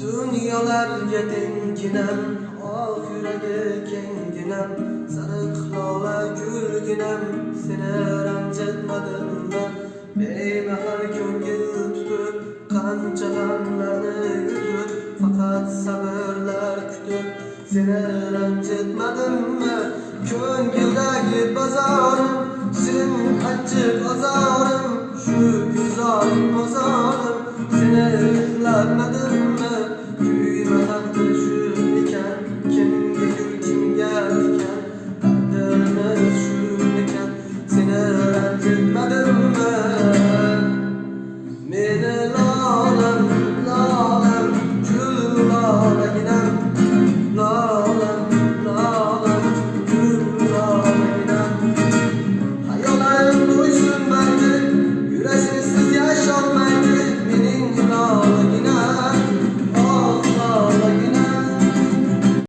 Dünyalarga tenginem Ahirege kenginem Sarık lola gülginem Seni rancetmedim ben. Beybahar ko'ngil tutib Qanchalarni yutib Faqat sabrlar kutib Seni rancetmedim ben. Ko'ngildagi bazorim Sen achchiq azorim Shu guzorim mozorim Seni yig'latmadimmi Bilmedim